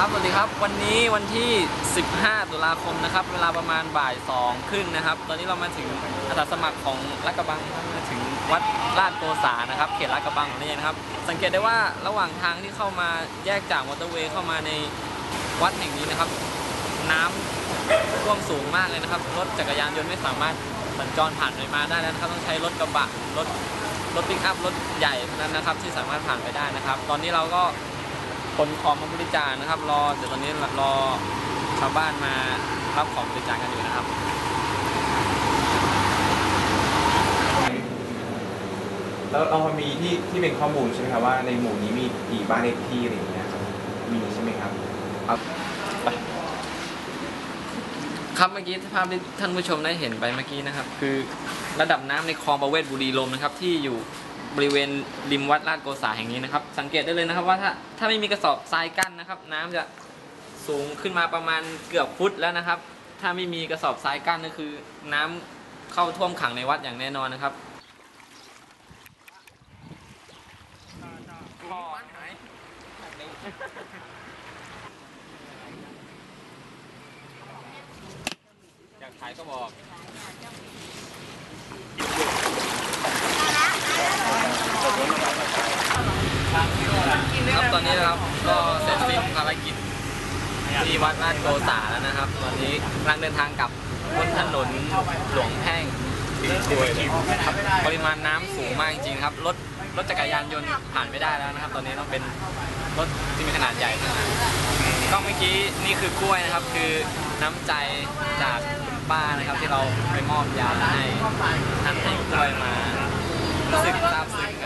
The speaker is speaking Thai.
ครับ สวัสดีครับ วันนี้วันที่ 15 ตุลาคมนะครับ เวลาประมาณบ่ายสองครึ่งนะครับ ตอนนี้เรามาถึงอาสาสมัครของลาดกระบังมาถึงวัดลาดโกษานะครับ เขตลาดกระบังของนี่นะครับ สังเกตได้ว่าระหว่างทางที่เข้ามาแยกจากมอเตอร์เวย์เข้ามาในวัดแห่งนี้นะครับ น้ำท่วมสูงมากเลยนะครับ รถจักรยานยนต์ไม่สามารถสัญจรผ่านไปมาได้นะครับ ต้องใช้รถกระบะ รถ รถปิกอัพ รถใหญ่เท่านั้นนะครับ ที่สามารถผ่านไปได้นะครับ ตอนนี้เราก็ ขนของมาบริจาคนะครับ รอเดี๋ยวตอนนี้รอชาวบ้านมารับของบริจาคกันอยู่นะครับแล้วเราพอมีที่ที่เป็นข้อมูลใช่ไหมครับว่าในหมู่นี้มีกี่บ้านเลขที่อะไรอย่างเงี้ยครับมีใช่ไหมครับครับครับเมื่อกี้ภาพที่ท่านผู้ชมได้เห็นไปเมื่อกี้นะครับ คือระดับน้ำในคลองประเวศบุรีลมย์นะครับ ที่อยู่ บริเวณริมวัดลาดโกษาแห่งนี้นะครับ สังเกตได้เลยนะครับว่าถ้าถ้าไม่มีกระสอบทรายกั้นนะครับ น้ำจะสูงขึ้นมาประมาณเกือบฟุตแล้วนะครับ ถ้าไม่มีกระสอบทรายกั้นก็คือ น้ำเข้าท่วมขังในวัดอย่างแน่นอนนะครับอยากขายก็บอก ครับต อนนี้นะครับก็เสร็จสิ้นภารกิจที่วัดลาดโกษาแล้วนะครับ ตอนนี้กำลังเดินทางกลับบนถนนหลวงแพ่งครับปริมาณน้ำสูงมากจริงๆครับรถรถจักรยานยนต์ผ่านไม่ได้แล้วนะครับ ตอนนี้ต้องเป็นรถที่มีขนาดใหญ่ก็เมื่อกี้นี่คือกล้วยนะครับ คือน้ำใจจากคุณป้านะครับ ที่เราไปมอบยาให้ท่านให้กล้วยมารู้สึกซาบซึ้งกัน